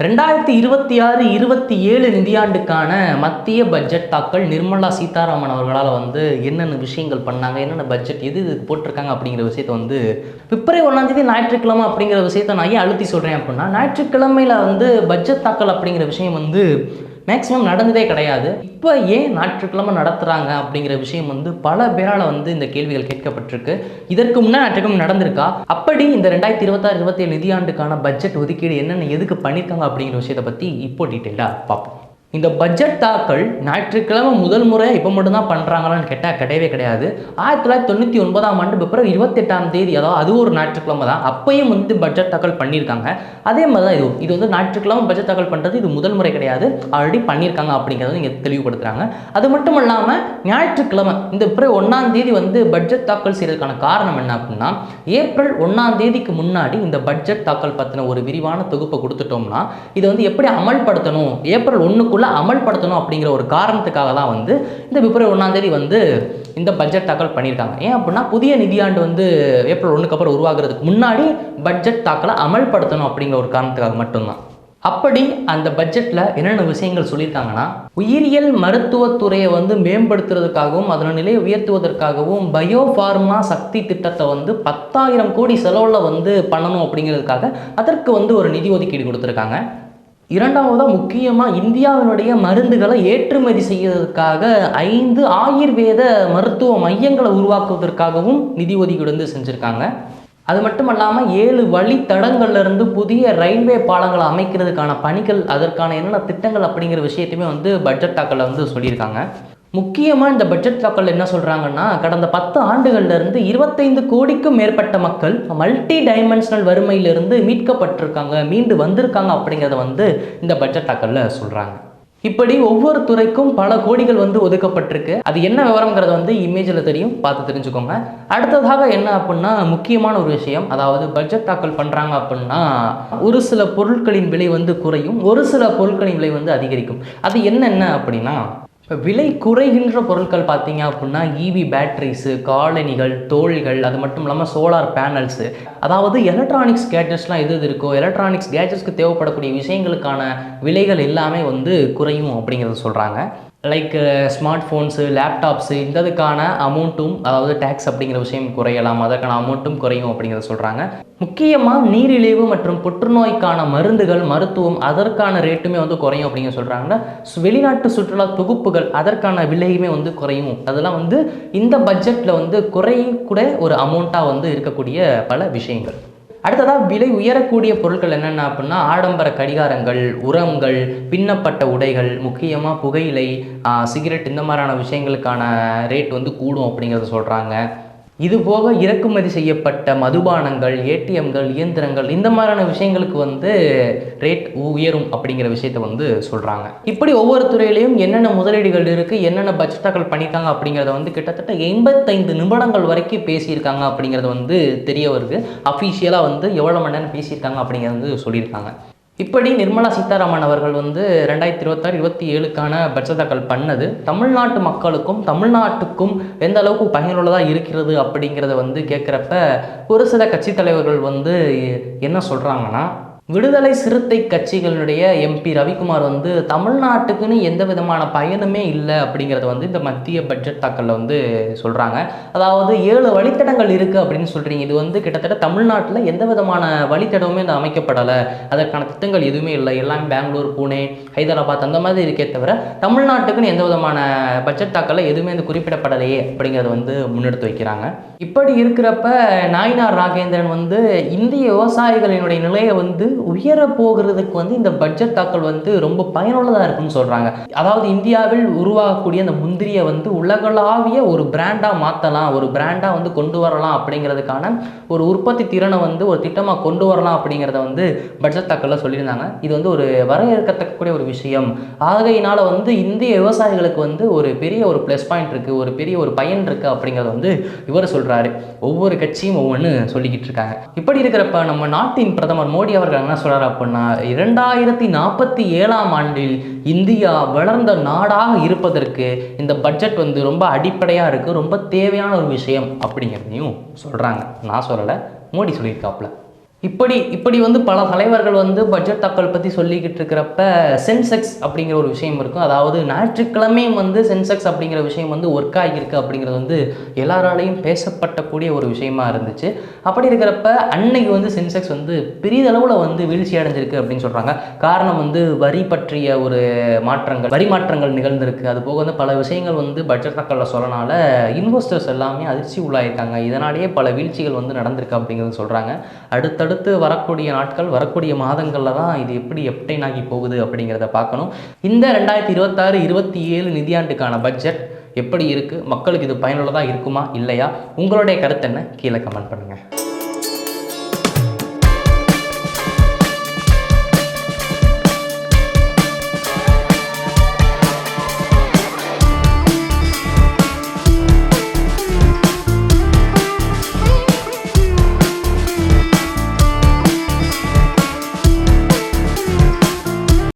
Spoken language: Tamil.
ரெண்டாயிரத்தி இருபத்தி ஆறு இருபத்தி ஏழு நிதியாண்டுக்கான மத்திய பட்ஜெட் தாக்கல் நிர்மலா சீதாராமன் அவர்களால் வந்து என்னென்ன விஷயங்கள் பண்ணாங்க என்னென்ன பட்ஜெட் எது இதுக்கு போட்டிருக்காங்க அப்படிங்கிற விஷயத்த வந்து பிப்ரவரி ஒன்றாந்தேதி ஞாயிற்றுக்கிழமை அப்படிங்கிற விஷயத்தை நான் ஏன் அழுத்தி சொல்கிறேன் அப்படின்னா ஞாயிற்றுக்கிழமையில் வந்து பட்ஜெட் தாக்கல் அப்படிங்கிற விஷயம் வந்து மேக்ஸிமம் நடந்ததே கிடையாது. இப்போ ஏன் ஞாயிற்றுக்கிழமை நடத்துகிறாங்க அப்படிங்கிற விஷயம் வந்து பல பேரால் வந்து இந்த கேள்விகள் கேட்கப்பட்டிருக்கு. இதற்கு முன்னே ஞாயிற்றுக்கிழமை நடந்திருக்கா? அப்படி இந்த ரெண்டாயிரத்தி இருபத்தாறு இருபத்தேழு நிதியாண்டுக்கான பட்ஜெட் ஒதுக்கீடு என்னென்ன எதுக்கு பண்ணியிருக்காங்க அப்படிங்கிற விஷயத்தை பற்றி இப்போ டீட்டெயிலாக பார்ப்போம். இந்த பட்ஜெட் தாக்கல் ஞாயிற்றுக்கிழமை முதல் முறையாக இப்போ மட்டும்தான் பண்ணுறாங்களான்னு கேட்டால் கிடையவே கிடையாது. ஆயிரத்தி தொள்ளாயிரத்தி தொண்ணூற்றி ஒன்பதாம் ஆண்டு பிப்ரவரி இருபத்தெட்டாம் தேதி அதாவது அது ஒரு ஞாயிற்றுக்கிழமை தான். அப்பையும் வந்து பட்ஜெட் தாக்கல் பண்ணியிருக்காங்க. அதே மாதிரி தான் இது. இது வந்து ஞாயிற்றுக்கிழமை பட்ஜெட் தாக்கல் பண்ணுறது இது முதல் முறை கிடையாது. ஆல்ரெடி பண்ணியிருக்காங்க அப்படிங்கிறத நீங்கள் தெளிவுபடுத்துகிறாங்க அது மட்டும் இல்லாமல் ஞாயிற்றுக்கிழமை இந்த பிப்ரவரி ஒன்றாம் தேதி வந்து பட்ஜெட் தாக்கல் செய்யறதுக்கான காரணம் என்ன அப்படின்னா ஏப்ரல் ஒன்றாம் தேதிக்கு முன்னாடி இந்த பட்ஜெட் தாக்கல் பற்றின ஒரு விரிவான தொகுப்பை கொடுத்துட்டோம்னா இதை வந்து எப்படி அமல்படுத்தணும்? ஏப்ரல் ஒன்றுக்கு ஒன்றுக்குள்ளே அமல்படுத்தணும் அப்படிங்கிற ஒரு காரணத்துக்காக தான் வந்து இந்த பிப்ரவரி ஒன்றாந்தேதி வந்து இந்த பட்ஜெட் தாக்கல் பண்ணியிருக்காங்க. ஏன் அப்படின்னா புதிய நிதியாண்டு வந்து ஏப்ரல் ஒன்றுக்கு அப்புறம் உருவாகிறதுக்கு முன்னாடி பட்ஜெட் தாக்கலை அமல்படுத்தணும் அப்படிங்கிற ஒரு காரணத்துக்காக மட்டும்தான். அப்படி அந்த பட்ஜெட்டில் என்னென்ன விஷயங்கள் சொல்லியிருக்காங்கன்னா உயிரியல் மருத்துவத்துறையை வந்து மேம்படுத்துறதுக்காகவும் அதன் நிலையை உயர்த்துவதற்காகவும் பயோ ஃபார்மா சக்தி திட்டத்தை வந்து பத்தாயிரம் கோடி செலவில் வந்து பண்ணணும் அப்படிங்கிறதுக்காக அதற்கு வந்து ஒரு நிதி ஒதுக்கீடு கொடுத்துருக்காங்க. இரண்டாவதாக முக்கியமாக இந்தியாவினுடைய மருந்துகளை ஏற்றுமதி செய்வதற்காக ஐந்து ஆயுர்வேத மருத்துவ மையங்களை உருவாக்குவதற்காகவும் நிதி ஒதுக்கீடு வந்து செஞ்சுருக்காங்க. அது மட்டும் இல்லாமல் ஏழு வழித்தடங்கள்லேருந்து புதிய ரயில்வே பாலங்களை அமைக்கிறதுக்கான பணிகள் அதற்கான என்னென்ன திட்டங்கள் அப்படிங்கிற விஷயத்தையுமே வந்து பட்ஜெட் தாக்கலில் வந்து சொல்லியிருக்காங்க. முக்கியமாக இந்த பட்ஜெட் தாக்கல் என்ன சொல்கிறாங்கன்னா கடந்த பத்து ஆண்டுகள்லேருந்து இருபத்தைந்து கோடிக்கும் மேற்பட்ட மக்கள் மல்டி டைமென்ஷனல் வறுமையிலிருந்து மீட்கப்பட்டிருக்காங்க மீண்டு வந்திருக்காங்க அப்படிங்கிறத வந்து இந்த பட்ஜெட் தாக்கலில் சொல்கிறாங்க இப்படி ஒவ்வொரு துறைக்கும் பல கோடிகள் வந்து ஒதுக்கப்பட்டிருக்கு. அது என்ன விவரங்கிறது வந்து இமேஜில் தெரியும். பார்த்து தெரிஞ்சுக்கோங்க. அடுத்ததாக என்ன அப்படின்னா முக்கியமான ஒரு விஷயம். அதாவது பட்ஜெட் தாக்கல் பண்ணுறாங்க அப்படின்னா ஒரு சில பொருட்களின் விலை வந்து குறையும். ஒரு சில பொருட்களின் விலை வந்து அதிகரிக்கும். அது என்னென்ன அப்படின்னா இப்போ விலை குறைகின்ற பொருட்கள் பார்த்தீங்க அப்படின்னா இவி பேட்டரிஸு காலணிகள் தோள்கள் அது மட்டும் இல்லாமல் சோலார் பேனல்ஸு அதாவது எலக்ட்ரானிக்ஸ் கேட்ஜெட்ஸ்லாம் எது எது இருக்கோ எலக்ட்ரானிக்ஸ் கேட்ஜெட்ஸ்க்கு தேவைப்படக்கூடிய விஷயங்களுக்கான விலைகள் எல்லாமே வந்து குறையும் அப்படிங்கிறத சொல்கிறாங்க லைக் ஸ்மார்ட் ஃபோன்ஸு லேப்டாப்ஸு இந்த இதுக்கான அமௌண்ட்டும் அதாவது டேக்ஸ் அப்படிங்கிற விஷயம் குறையலாம். அதற்கான அமௌண்ட்டும் குறையும் அப்படிங்கிறத சொல்கிறாங்க முக்கியமாக நீரிழிவு மற்றும் புற்றுநோய்க்கான மருந்துகள் மருத்துவம் அதற்கான ரேட்டுமே வந்து குறையும் அப்படிங்கிற சொல்கிறாங்கன்னா வெளிநாட்டு சுற்றுலா தொகுப்புகள் அதற்கான விலையுமே வந்து குறையும். அதெல்லாம் வந்து இந்த பட்ஜெட்டில் வந்து குறையக்கூட ஒரு அமௌண்ட்டாக வந்து இருக்கக்கூடிய பல விஷயங்கள். அடுத்ததாக விலை உயரக்கூடிய பொருட்கள் என்னென்ன அப்படின்னா ஆடம்பர கடிகாரங்கள் உரங்கள் பின்னப்பட்ட உடைகள் முக்கியமாக புகையிலை சிகரெட் இந்த மாதிரியான விஷயங்களுக்கான ரேட் வந்து கூடும் அப்படிங்கிறத சொல்கிறாங்க இது போக இறக்குமதி செய்யப்பட்ட மதுபானங்கள் ஏடிஎம்கள் இயந்திரங்கள் இந்த மாதிரியான விஷயங்களுக்கு வந்து ரேட் உயரும் அப்படிங்கிற விஷயத்த வந்து சொல்கிறாங்க இப்படி ஒவ்வொரு துறையிலையும் என்னென்ன முதலீடுகள் இருக்குது என்னென்ன பட்ஜெட்டாக்கள் பண்ணியிருக்காங்க அப்படிங்கிறத வந்து கிட்டத்தட்ட எண்பத்தைந்து நிமிடங்கள் வரைக்கும் பேசியிருக்காங்க அப்படிங்கிறது வந்து தெரிய வருது. அஃபீஷியலாக வந்து எவ்வளோ மணி நேரம் பேசியிருக்காங்க அப்படிங்கிறது வந்து சொல்லியிருக்காங்க. இப்படி நிர்மலா சீதாராமன் அவர்கள் வந்து ரெண்டாயிரத்தி இருபத்தாறு இருபத்தி ஏழுக்கான பட்ஜெட் தாக்கல் பண்ணது. தமிழ்நாட்டு மக்களுக்கும் தமிழ்நாட்டுக்கும் எந்த அளவுக்கு பயனுள்ளதாக இருக்கிறது அப்படிங்கிறத வந்து கேட்குறப்ப ஒரு சில கட்சி தலைவர்கள் வந்து என்ன சொல்கிறாங்கன்னா விடுதலை சிறுத்தை கட்சிகளுடைய எம்பி ரவிக்குமார் வந்து தமிழ்நாட்டுக்குன்னு எந்த விதமான பயனுமே இல்லை அப்படிங்கிறத வந்து இந்த மத்திய பட்ஜெட் தாக்கலில் வந்து சொல்கிறாங்க அதாவது ஏழு வழித்தடங்கள் இருக்குது அப்படின்னு சொல்கிறீங்க இது வந்து கிட்டத்தட்ட தமிழ்நாட்டில் எந்த விதமான வழித்தடமுமே இந்த அமைக்கப்படலை. அதற்கான திட்டங்கள் எதுவுமே இல்லை. எல்லாமே பெங்களூர் பூனே ஹைதராபாத் அந்த மாதிரி இருக்கே தவிர தமிழ்நாட்டுக்குன்னு எந்த விதமான பட்ஜெட் தாக்கலில் எதுவுமே இந்த குறிப்பிடப்படலையே அப்படிங்கிறத வந்து முன்னெடுத்து வைக்கிறாங்க. இப்படி இருக்கிறப்ப நாயினார் ராகேந்திரன் வந்து இந்திய விவசாயிகளினுடைய நிலையை வந்து உயர போகிறதுக்கு வந்து இந்த பட்ஜெட் தாக்கல் வந்து ரொம்ப பயனுள்ளதாக இருக்குன்னு சொல்கிறாங்க அதாவது இந்தியாவில் உருவாகக்கூடிய அந்த முந்திரியை வந்து உலகளாவிய ஒரு பிராண்டாக மாற்றலாம் ஒரு பிராண்டாக வந்து கொண்டு வரலாம் அப்படிங்கிறதுக்கான ஒரு உற்பத்தி திறனை வந்து ஒரு திட்டமாக கொண்டு வரலாம் அப்படிங்கிறத வந்து பட்ஜெட் தாக்கலில் சொல்லியிருந்தாங்க. இது வந்து ஒரு வரவேற்கத்தக்கக்கூடிய ஒரு விஷயம். ஆகையினால் வந்து இந்திய விவசாயிகளுக்கு வந்து ஒரு பெரிய ஒரு ப்ளஸ் பாயிண்ட் இருக்குது ஒரு பெரிய ஒரு பயன் இருக்குது அப்படிங்கிறத வந்து இவர் சொல்கிறாரு ஒவ்வொரு கட்சியும் ஒவ்வொன்று சொல்லிக்கிட்டு இருக்காங்க. இப்படி இருக்கிறப்ப நம்ம நாட்டின் பிரதமர் மோடி அவர்கள் என்ன சொல்கிறார் அப்படின்னா இரண்டாயிரத்தி நாற்பத்தி ஏழாம் ஆண்டில் இந்தியா வளர்ந்த நாடாக இருப்பதற்கு இந்த பட்ஜெட் வந்து ரொம்ப அடிப்படையாக இருக்குது ரொம்ப தேவையான ஒரு விஷயம் அப்படிங்கிறதையும் சொல்கிறாங்க நான் சொல்லலை மோடி சொல்லியிருக்காப்புல. இப்படி இப்படி வந்து பல தலைவர்கள் வந்து பட்ஜெட் தாக்கல் பற்றி சொல்லிக்கிட்டு இருக்கிறப்ப சென்செக்ஸ் அப்படிங்கிற ஒரு விஷயம் இருக்கும். அதாவது ஞாயிற்றுக்கிழமையும் வந்து சென்செக்ஸ் அப்படிங்கிற விஷயம் வந்து ஒர்க் ஆகியிருக்கு அப்படிங்கிறது வந்து எல்லாராலையும் பேசப்பட்டக்கூடிய ஒரு விஷயமா இருந்துச்சு. அப்படி இருக்கிறப்ப அன்னைக்கு வந்து சென்செக்ஸ் வந்து பெரிதளவில் வந்து வீழ்ச்சி அடைஞ்சிருக்கு அப்படின்னு சொல்கிறாங்க காரணம் வந்து வரி பற்றிய ஒரு மாற்றங்கள் வரி மாற்றங்கள் நிகழ்ந்திருக்கு. அது போக வந்து பல விஷயங்கள் வந்து பட்ஜெட் தாக்கலில் சொல்லனால இன்வெஸ்டர்ஸ் எல்லாமே அதிர்ச்சி உள்ளாயிருக்காங்க. இதனாலேயே பல வீழ்ச்சிகள் வந்து நடந்திருக்கு அப்படிங்கிறது சொல்கிறாங்க அடுத்த அடுத்தடுத்து வரக்கூடிய நாட்கள் வரக்கூடிய மாதங்களில் தான் இது எப்படி எப்டைன் ஆகி போகுது அப்படிங்கிறத பார்க்கணும். இந்த ரெண்டாயிரத்தி இருபத்தாறு இருபத்தி ஏழு நிதியாண்டுக்கான பட்ஜெட் எப்படி இருக்குது மக்களுக்கு இது பயனுள்ளதாக இருக்குமா? இல்லையா? உங்களுடைய கருத்து என்ன? கீழே கமெண்ட் பண்ணுங்கள்